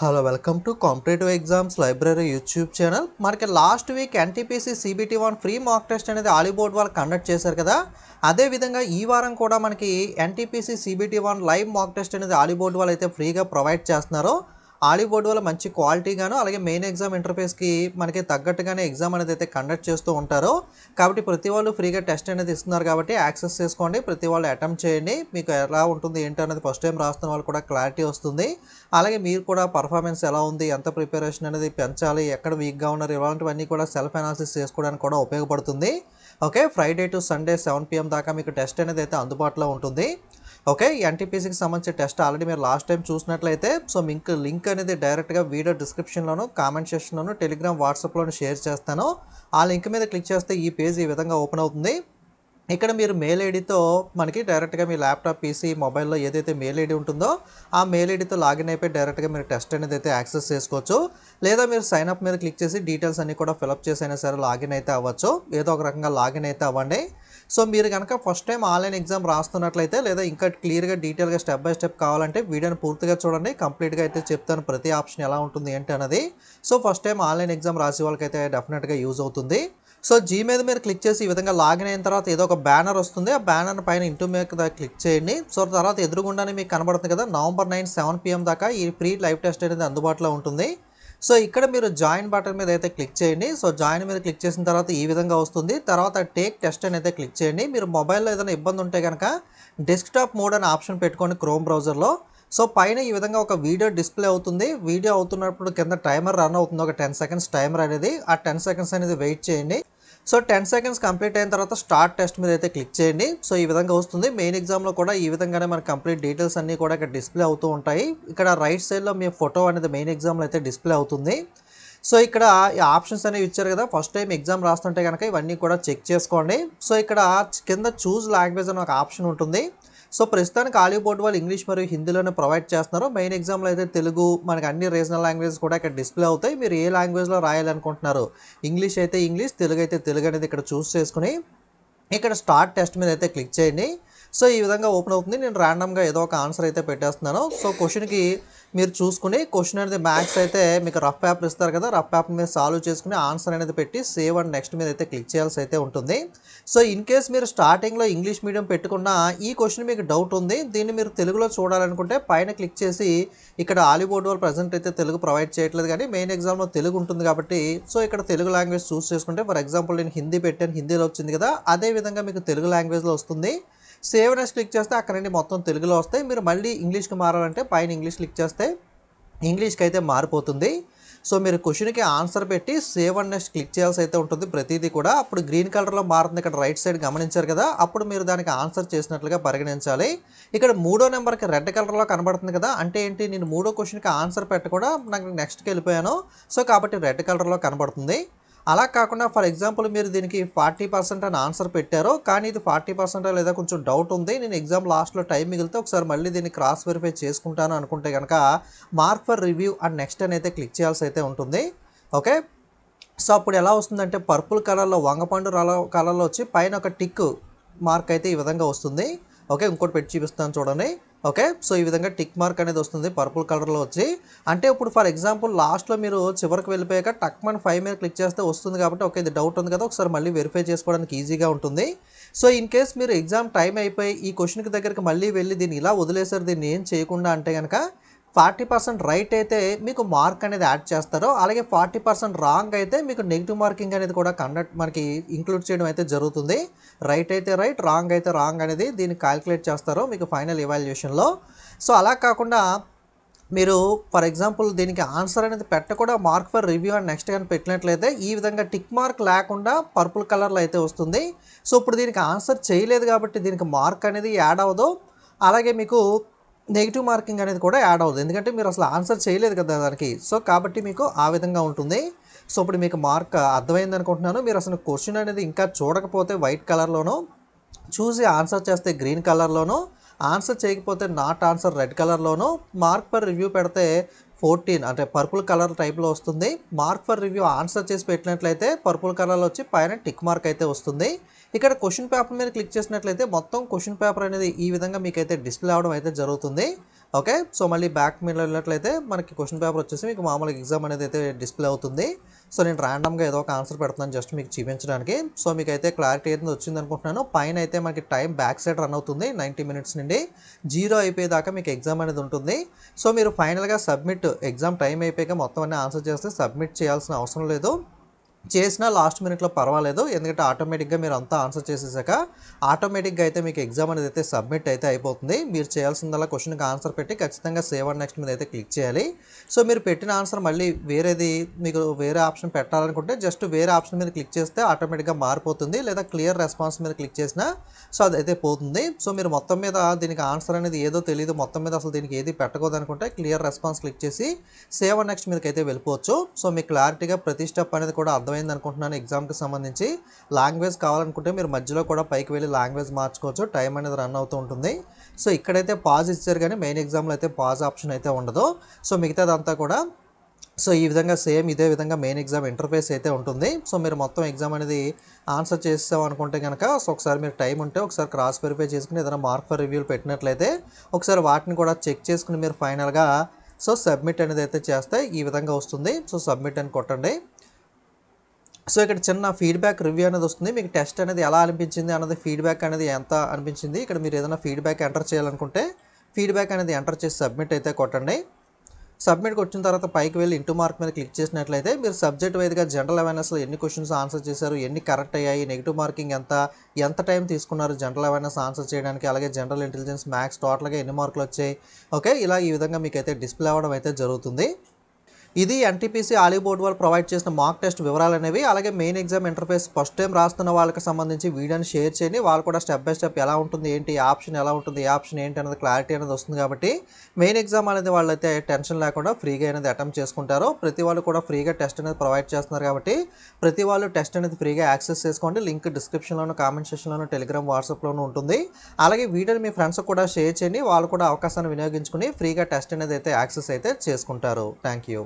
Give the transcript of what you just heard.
Hello welcome to competitive exams library YouTube channel మనకి last week NTPC CBT one free mock test అనేది Oliveboard వాళ్ళు conduct చేశారు కదా. అదేవిధంగా ఈ వారం కూడా మనకి NTPC CBT one live mock test అనేది ఆలీబోర్డ్ వాళ్ళు అయితే ఫ్రీగా ప్రొవైడ్ చేస్తున్నారు. ఆలీబోర్డ్ వల్ల మంచి క్వాలిటీగాను అలాగే మెయిన్ ఎగ్జామ్ ఇంటర్ఫేస్కి మనకి తగ్గట్టుగానే ఎగ్జామ్ అనేది అయితే కండక్ట్ చేస్తూ ఉంటారు. కాబట్టి ప్రతి వాళ్ళు ఫ్రీగా టెస్ట్ అనేది ఇస్తున్నారు కాబట్టి యాక్సెస్ చేసుకోండి. ప్రతి వాళ్ళు అటెంప్ట్ చేయండి. మీకు ఎలా ఉంటుంది ఏంటి అనేది ఫస్ట్ టైం రాస్తున్న వాళ్ళు కూడా క్లారిటీ వస్తుంది. అలాగే మీరు కూడా పర్ఫార్మెన్స్ ఎలా ఉంది ఎంత ప్రిపరేషన్ అనేది పెంచాలి ఎక్కడ వీక్గా ఉన్నారు ఇలాంటివన్నీ కూడా సెల్ఫ్ అనాలిసిస్ చేసుకోవడానికి కూడా ఉపయోగపడుతుంది. Okay Friday to Sunday seven PM దాకా మీకు టెస్ట్ అనేది అయితే అందుబాటులో ఉంటుంది. ఓకే ఎన్టీపీసీకి సంబంధించిన టెస్ట్ ఆల్రెడీ మీరు లాస్ట్ టైం చూసినట్లయితే సో మీకు లింక్ అనేది డైరెక్ట్గా వీడియో డిస్క్రిప్షన్లోను కామెంట్ సెక్షన్లోను టెలిగ్రామ్ వాట్సాప్లోను షేర్ చేస్తాను. ఆ లింక్ మీద క్లిక్ చేస్తే ఈ పేజ్ ఈ విధంగా ఓపెన్ అవుతుంది. ఇక్కడ మీరు మెయిల్ ఐడితో మనకి డైరెక్ట్గా మీ ల్యాప్టాప్ పీసీ మొబైల్లో ఏదైతే మెయిల్ ఐడి ఉంటుందో ఆ మెయిల్ ఐడితో లాగిన్ అయిపోయి డైరెక్ట్గా మీరు టెస్ట్ అనేది అయితే యాక్సెస్ చేసుకోవచ్చు. లేదా మీరు సైన్ అప్ మీద క్లిక్ చేసి డీటెయిల్స్ అన్ని కూడా ఫిలప్ చేసి అయినా సరే లాగిన్ అయితే అవ్వచ్చు. ఏదో ఒక రకంగా లాగిన్ అయితే అవ్వండి. సో మీరు కనుక ఫస్ట్ టైం ఆన్లైన్ ఎగ్జామ్ రాస్తున్నట్లయితే లేదా ఇంకా క్లియర్గా డీటెయిల్గా స్టెప్ బై స్టెప్ కావాలంటే వీడియోని పూర్తిగా చూడండి. కంప్లీట్గా అయితే చెప్తాను ప్రతి ఆప్షన్ ఎలా ఉంటుంది ఏంటి అన్నది. So first time online exam రాసే వాళ్ళకైతే డెఫినెట్గా యూజ్ అవుతుంది. సో జీ మీద మీరు క్లిక్ చేసి ఈ విధంగా లాగిన్ అయిన తర్వాత ఏదో ఒక బ్యానర్ వస్తుంది. ఆ బ్యానర్ పైన ఇంటూ మీద క్లిక్ చేయండి. సో తర్వాత ఎదురుగుండానే మీకు కనబడుతుంది కదా నవంబర్ నైన్ సెవెన్ పిఎం దాకా ఈ ఫ్రీ లైవ్ టెస్ట్ అనేది అందుబాటులో ఉంటుంది. సో ఇక్కడ మీరు జాయిన్ బటన్ మీద అయితే క్లిక్ చేయండి. సో జాయిన్ మీద క్లిక్ చేసిన తర్వాత ఈ విధంగా వస్తుంది. తర్వాత టేక్ టెస్ట్ అని అయితే క్లిక్ చేయండి. మీరు మొబైల్లో ఏదైనా ఇబ్బంది ఉంటే కనుక డెస్క్టాప్ మోడ్ అనే ఆప్షన్ పెట్టుకోండి క్రోమ్ బ్రౌజర్లో సో పైన ఈ విధంగా ఒక వీడియో డిస్ప్లే అవుతుంది. వీడియో అవుతున్నప్పుడు కింద టైమర్ రన్ అవుతుంది. ఒక టెన్ సెకండ్స్ టైమర్ అనేది. ఆ టెన్ సెకండ్స్ అనేది వెయిట్ చేయండి. సో టెన్ సెకండ్స్ కంప్లీట్ అయిన తర్వాత స్టార్ట్ టెస్ట్ మీద అయితే క్లిక్ చేయండి. సో ఈ విధంగా వస్తుంది. మెయిన్ ఎగ్జామ్లో కూడా ఈ విధంగానే మనకి కంప్లీట్ డీటెయిల్స్ అన్నీ కూడా ఇక్కడ డిస్ప్లే అవుతూ ఉంటాయి. ఇక్కడ రైట్ సైడ్లో మీ ఫోటో అనేది మెయిన్ ఎగ్జామ్లో అయితే డిస్ప్లే అవుతుంది. సో ఇక్కడ ఈ ఆప్షన్స్ అనేవి ఇచ్చారు కదా ఫస్ట్ టైం ఎగ్జామ్ రాస్తుంటే కనుక ఇవన్నీ కూడా చెక్ చేసుకోండి. సో ఇక్కడ కింద చూజ్ లాంగ్వేజ్ అని ఒక ఆప్షన్ ఉంటుంది. సో ప్రస్తుతానికి ఆలివ్ బోర్డు వాళ్ళు ఇంగ్లీష్ మరియు హిందీలోనే ప్రొవైడ్ చేస్తున్నారు. మెయిన్ ఎగ్జామ్లో అయితే తెలుగు మనకి అన్ని రీజనల్ లాంగ్వేజెస్ కూడా ఇక్కడ డిస్ప్లే అవుతాయి. మీరు ఏ లాంగ్వేజ్లో రాయాలనుకుంటున్నారు ఇంగ్లీష్ అయితే ఇంగ్లీష్ తెలుగు అయితే తెలుగు అనేది ఇక్కడ చూస్ చేసుకుని ఇక్కడ స్టార్ట్ టెస్ట్ మీద అయితే క్లిక్ చేయండి. సో ఈ విధంగా ఓపెన్ అవుతుంది. నేను ర్యాండమ్గా ఏదో ఒక ఆన్సర్ అయితే పెట్టేస్తున్నాను. సో క్వశ్చన్కి మీరు చూసుకుని క్వశ్చన్ అనేది మ్యాథ్స్ అయితే మీకు రఫ్ పేపర్ ఇస్తారు కదా రఫ్ పేపర్ మీద సాల్వ్ చేసుకుని ఆన్సర్ అనేది పెట్టి సేవ్ అండ్ నెక్స్ట్ మీద అయితే క్లిక్ చేయాల్సి అయితే ఉంటుంది. సో ఇన్ కేస్ మీరు స్టార్టింగ్లో ఇంగ్లీష్ మీడియం పెట్టుకున్న ఈ క్వశ్చన్ మీకు డౌట్ ఉంది. దీన్ని మీరు తెలుగులో చూడాలనుకుంటే పైన క్లిక్ చేసి ఇక్కడ ఆలీబోర్డ్ వాళ్ళు ప్రజెంట్ అయితే తెలుగు ప్రొవైడ్ చేయట్లేదు కానీ మెయిన్ ఎగ్జామ్లో తెలుగు ఉంటుంది కాబట్టి సో ఇక్కడ తెలుగు లాంగ్వేజ్ చూస్ చేసుకుంటే ఫర్ ఎగ్జాంపుల్ నేను హిందీ పెట్టాను హిందీలో వచ్చింది కదా అదే విధంగా మీకు తెలుగు లాంగ్వేజ్లో వస్తుంది. సేవ్ నెక్స్ట్ క్లిక్ చేస్తే అక్కడ నుండి మొత్తం తెలుగులో వస్తాయి. మీరు మళ్ళీ ఇంగ్లీష్కి మారాలంటే పైన ఇంగ్లీష్ క్లిక్ చేస్తే ఇంగ్లీష్కి అయితే మారిపోతుంది. సో మీరు క్వశ్చన్కి ఆన్సర్ పెట్టి సేవ్ అండ్ నెక్స్ట్ క్లిక్ చేయాల్సి అయితే ఉంటుంది ప్రతిదీ కూడా. అప్పుడు గ్రీన్ కలర్లో మారుతుంది. ఇక్కడ రైట్ సైడ్ గమనించారు కదా. అప్పుడు మీరు దానికి ఆన్సర్ చేసినట్లుగా పరిగణించాలి. ఇక్కడ మూడో నెంబర్కి రెడ్ కలర్లో కనబడుతుంది కదా. అంటే ఏంటి? నేను మూడో క్వశ్చన్కి ఆన్సర్ పెట్టకుండా నాకు నెక్స్ట్కి వెళ్ళిపోయాను. సో కాబట్టి రెడ్ కలర్లో కనబడుతుంది. అలా కాకుండా ఫర్ ఎగ్జాంపుల్ మీరు దీనికి ఫార్టీ పర్సెంట్ అని ఆన్సర్ పెట్టారు కానీ ఇది ఫార్టీ పర్సెంట్ లేదా కొంచెం డౌట్ ఉంది. నేను ఎగ్జామ్ లాస్ట్లో టైం మిగిలితే ఒకసారి మళ్ళీ దీన్ని క్రాస్ వెరిఫై చేసుకుంటాను అనుకుంటే కనుక mark for review and next అని అయితే క్లిక్ చేయాల్సి అయితే ఉంటుంది. ఓకే సో అప్పుడు ఎలా వస్తుందంటే పర్పుల్ కలర్లో వంగపండు కలర్లో వచ్చి పైన ఒక టిక్ మార్క్ అయితే ఈ విధంగా వస్తుంది. ఓకే ఇంకోటి పెట్టి చూపిస్తాను చూడండి. ఓకే? సో ఈ విధంగా టిక్ మార్క్ అనేది వస్తుంది పర్పుల్ కలర్లో వచ్చి. అంటే ఇప్పుడు ఫర్ ఎగ్జాంపుల్ లాస్ట్లో మీరు చివరికి వెళ్ళిపోయాక టక్ మన ఫైవ్ మీద క్లిక్ చేస్తే వస్తుంది కాబట్టి ఓకే ఇది డౌట్ ఉంది కదా ఒకసారి మళ్ళీ వెరిఫై చేసుకోవడానికి ఈజీగా ఉంటుంది. సో ఇన్ కేస్ మీరు ఎగ్జామ్ టైం అయిపోయి ఈ క్వశ్చన్కి దగ్గరికి మళ్ళీ వెళ్ళి దీన్ని ఇలా వదిలేసారు దీన్ని ఏం చేయకుండా అంటే కనుక ఫార్టీ పర్సెంట్ రైట్ అయితే మీకు మార్క్ అనేది యాడ్ చేస్తారు అలాగే ఫార్టీ పర్సెంట్ రాంగ్ అయితే మీకు నెగిటివ్ మార్కింగ్ అనేది కూడా కండక్ట్ మనకి ఇంక్లూడ్ చేయడం అయితే జరుగుతుంది. రైట్ అయితే రైట్ రాంగ్ అయితే రాంగ్ అనేది దీన్ని క్యాలిక్యులేట్ చేస్తారు మీకు ఫైనల్ ఎవాల్యుయేషన్లో. సో అలా కాకుండా మీరు ఫర్ ఎగ్జాంపుల్ దీనికి ఆన్సర్ అనేది పెట్టకుండా mark for review and next కానీ పెట్టినట్లయితే ఈ విధంగా టిక్ మార్క్ లేకుండా పర్పుల్ కలర్లో అయితే వస్తుంది. సో ఇప్పుడు దీనికి ఆన్సర్ చేయలేదు కాబట్టి దీనికి మార్క్ అనేది యాడ్ అవ్వదు. అలాగే మీకు నెగిటివ్ మార్కింగ్ అనేది కూడా యాడ్ అవుతుంది ఎందుకంటే మీరు అసలు ఆన్సర్ చేయలేదు కదా దానికి. సో కాబట్టి మీకు ఆ విధంగా ఉంటుంది. సో ఇప్పుడు మీకు మార్క్ అర్థమైంది అనుకుంటున్నాను. మీరు అసలు క్వశ్చన్ అనేది ఇంకా చూడకపోతే వైట్ కలర్లోనూ చూసి ఆన్సర్ చేస్తే గ్రీన్ కలర్లోనూ ఆన్సర్ చేయకపోతే నాట్ ఆన్సర్ రెడ్ కలర్లోనూ మార్క్ పర్ రివ్యూ పెడితే ఫోర్టీన్ అంటే పర్పుల్ కలర్ టైప్లో వస్తుంది. మార్క్ ఫర్ రివ్యూ ఆన్సర్ చేసి పెట్టినట్లయితే పర్పుల్ కలర్లో వచ్చి పైన టిక్ మార్క్ అయితే వస్తుంది. ఇక్కడ క్వశ్చన్ పేపర్ మీద క్లిక్ చేసినట్లయితే మొత్తం క్వశ్చన్ పేపర్ అనేది ఈ విధంగా మీకైతే డిస్ప్లే అవడం అయితే జరుగుతుంది. ఓకే సో మళ్ళీ బ్యాక్ మీద వెళ్ళినట్లయితే మనకి క్వశ్చన్ పేపర్ వచ్చేసి మీకు మామూలుగా ఎగ్జామ్ అనేది అయితే డిస్ప్లే అవుతుంది. సో నేను ర్యాండమ్గా ఏదో ఒక ఆన్సర్ పెడుతున్నాను జస్ట్ మీకు చూపించడానికి. సో మీకు అయితే క్లారిటీ అయితే వచ్చింది అనుకుంటున్నాను. పైన అయితే మనకి టైం బ్యాక్ సైడ్ రన్ అవుతుంది నైంటీ మినిట్స్ నుండి జీరో అయిపోయేదాకా మీకు ఎగ్జామ్ అనేది ఉంటుంది. సో మీరు ఫైనల్గా సబ్మిట్ ఎగ్జామ్ టైం అయిపోయాక మొత్తం అన్ని ఆన్సర్ చేస్తే సబ్మిట్ చేయాల్సిన అవసరం లేదు. చేసినా లాస్ట్ మినిట్లో పర్వాలేదు. ఎందుకంటే ఆటోమేటిక్గా మీరు అంతా ఆన్సర్ చేసేసాక ఆటోమేటిక్గా అయితే మీకు ఎగ్జామ్ అనేది అయితే సబ్మిట్ అయితే అయిపోతుంది. మీరు చేయాల్సిందల్లా క్వశ్చన్కి ఆన్సర్ పెట్టి ఖచ్చితంగా సేవ్ అండ్ నెక్స్ట్ మీద అయితే క్లిక్ చేయాలి. సో మీరు పెట్టిన ఆన్సర్ మళ్ళీ వేరేది మీకు వేరే ఆప్షన్ పెట్టాలనుకుంటే జస్ట్ వేరే ఆప్షన్ మీద క్లిక్ చేస్తే ఆటోమేటిక్గా మారిపోతుంది. లేదా క్లియర్ రెస్పాన్స్ మీద క్లిక్ చేసినా సో అదైతే పోతుంది. సో మీరు మొత్తం మీద దీనికి ఆన్సర్ అనేది ఏదో తెలియదు మొత్తం మీద అసలు దీనికి ఏది పెట్టకూడదనుకుంటే క్లియర్ రెస్పాన్స్ క్లిక్ చేసి సేవ్ అండ్ నెక్స్ట్ మీదకి అయితే వెళ్ళిపోవచ్చు. సో మీకు క్లారిటీగా ప్రతి స్టెప్ అనేది కూడా అర్థమైంది అనుకుంటున్నాను ఎగ్జామ్కి సంబంధించి లాంగ్వేజ్ కావాలనుకుంటే మీరు మధ్యలో కూడా పైకి వెళ్ళి లాంగ్వేజ్ మార్చుకోవచ్చు. టైం అనేది రన్ అవుతూ ఉంటుంది. సో ఇక్కడైతే పాజ్ ఇచ్చారు కానీ మెయిన్ ఎగ్జామ్లో అయితే పాజ్ ఆప్షన్ అయితే ఉండదు. సో మిగతాదంతా కూడా సో ఈ విధంగా సేమ్ ఇదే విధంగా మెయిన్ ఎగ్జామ్ ఇంటర్ఫేస్ అయితే ఉంటుంది. సో మీరు మొత్తం ఎగ్జామ్ అనేది ఆన్సర్ చేసాం అనుకుంటే కనుక సో ఒకసారి మీరు టైం ఉంటే ఒకసారి క్రాస్ వెరిఫై చేసుకుని ఏదైనా మార్క్ ఫర్ రివ్యూలు పెట్టినట్లయితే ఒకసారి వాటిని కూడా చెక్ చేసుకుని మీరు ఫైనల్గా సో సబ్మిట్ అనేది అయితే చేస్తే ఈ విధంగా వస్తుంది. సో సబ్మిట్ అని కొట్టండి. సో ఇక్కడ చిన్న ఫీడ్బ్యాక్ రివ్యూ అనేది వస్తుంది. మీకు టెస్ట్ అనేది ఎలా అనిపించింది అన్నది ఫీడ్బ్యాక్ అనేది ఎంత అనిపించింది? ఇక్కడ మీరు ఏదైనా ఫీడ్బ్యాక్ ఎంటర్ చేయాలనుకుంటే ఫీడ్బ్యాక్ అనేది ఎంటర్ చేసి సబ్మిట్ అయితే కొట్టండి. సబ్మిట్కి వచ్చిన తర్వాత పైకి వెళ్ళి ఇంటూ మార్క్ మీద క్లిక్ చేసినట్లయితే మీరు సబ్జెక్ట్ వైజ్గా జనరల్ అవేర్నెస్లో ఎన్ని క్వశ్చన్స్ ఆన్సర్ చేశారు ఎన్ని కరెక్ట్ అయ్యాయి నెగిటివ్ మార్కింగ్ ఎంత ఎంత టైం తీసుకున్నారు జనరల్ అవేర్నెస్ ఆన్సర్ చేయడానికి అలాగే జనరల్ ఇంటెలిజెన్స్ మ్యాథ్స్ టోటల్గా ఎన్ని మార్కులు వచ్చాయి. ఓకే ఇలా ఈ విధంగా మీకు అయితే డిస్ప్లే అవ్వడం అయితే జరుగుతుంది. ఇది ఎన్టీపీసీ ఆలీ బోర్డు వాళ్ళు ప్రొవైడ్ చేసిన మాక్ టెస్ట్ వివరాలు అనేవి అలాగే main exam interface first time రాస్తున్న వాళ్ళకి సంబంధించి వీడియోని షేర్ చేయండి. వాళ్ళు కూడా స్టెప్ బై స్టెప్ ఎలా ఉంటుంది ఏంటి ఆప్షన్ ఎలా ఉంటుంది ఆప్షన్ ఏంటి అనేది క్లారిటీ అనేది వస్తుంది కాబట్టి మెయిన్ ఎగ్జామ్ అనేది వాళ్ళైతే టెన్షన్ లేకుండా ఫ్రీగా అనేది అటెంప్ట్ చేసుకుంటారు. ప్రతి వాళ్ళు కూడా ఫ్రీగా టెస్ట్ అనేది ప్రొవైడ్ చేస్తున్నారు కాబట్టి ప్రతి వాళ్ళు టెస్ట్ అనేది ఫ్రీగా యాక్సెస్ చేసుకోండి. లింక్ డిస్క్రిప్షన్లోను కామెంట్ సెక్షన్లోను టెలిగ్రామ్ వాట్సాప్లోనూ ఉంటుంది. అలాగే వీడియోని మీ ఫ్రెండ్స్ కూడా షేర్ చేయండి. వాళ్ళు కూడా అవకాశాన్ని వినియోగించుకుని ఫ్రీగా టెస్ట్ అనేది అయితే యాక్సెస్ అయితే చేసుకుంటారు. Thank you